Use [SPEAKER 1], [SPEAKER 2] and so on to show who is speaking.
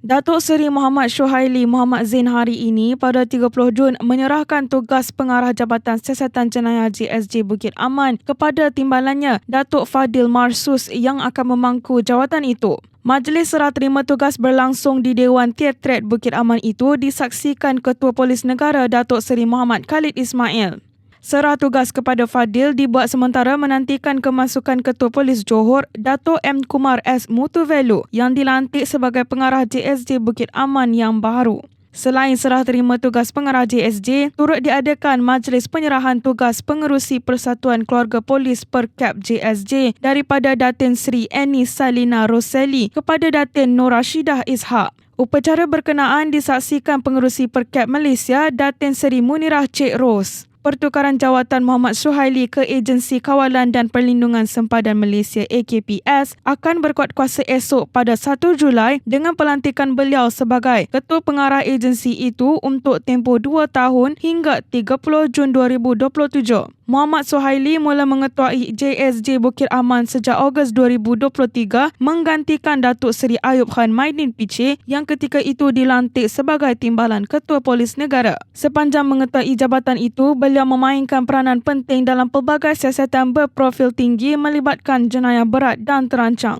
[SPEAKER 1] Datuk Seri Muhammad Syuhaili Muhammad Zain hari ini pada 30 Jun menyerahkan tugas pengarah Jabatan Siasatan Jenayah JSJ Bukit Aman kepada timbalannya Datuk Fadil Marsus yang akan memangku jawatan itu. Majlis serah terima tugas berlangsung di Dewan Tietret Bukit Aman itu disaksikan Ketua Polis Negara Datuk Seri Muhammad Khalid Ismail. Serah tugas kepada Fadil dibuat sementara menantikan kemasukan Ketua Polis Johor, Dato' M. Kumar S. Mutuvelu yang dilantik sebagai pengarah JSJ Bukit Aman yang baru. Selain serah terima tugas pengarah JSJ, turut diadakan majlis penyerahan tugas pengerusi Persatuan Keluarga Polis Perkap JSJ daripada Datin Sri Annie Salina Roseli kepada Datin Nur Rashidah Ishak. Upacara berkenaan disaksikan pengerusi Perkap Malaysia Datin Seri Munirah Cik Ros pertukaran jawatan Muhammad Suhaili ke Agensi Kawalan dan Perlindungan Sempadan Malaysia AKPS akan berkuat kuasa esok pada 1 Julai dengan pelantikan beliau sebagai Ketua Pengarah agensi itu untuk tempoh 2 tahun hingga 30 Jun 2027. Muhammad Suhaili mula mengetuai JSJ Bukit Aman sejak Ogos 2023 menggantikan Datuk Seri Ayub Khan Maidin Piche yang ketika itu dilantik sebagai Timbalan Ketua Polis Negara. Sepanjang mengetuai jabatan itu, beliau memainkan peranan penting dalam pelbagai siasatan berprofil tinggi melibatkan jenayah berat dan terancang.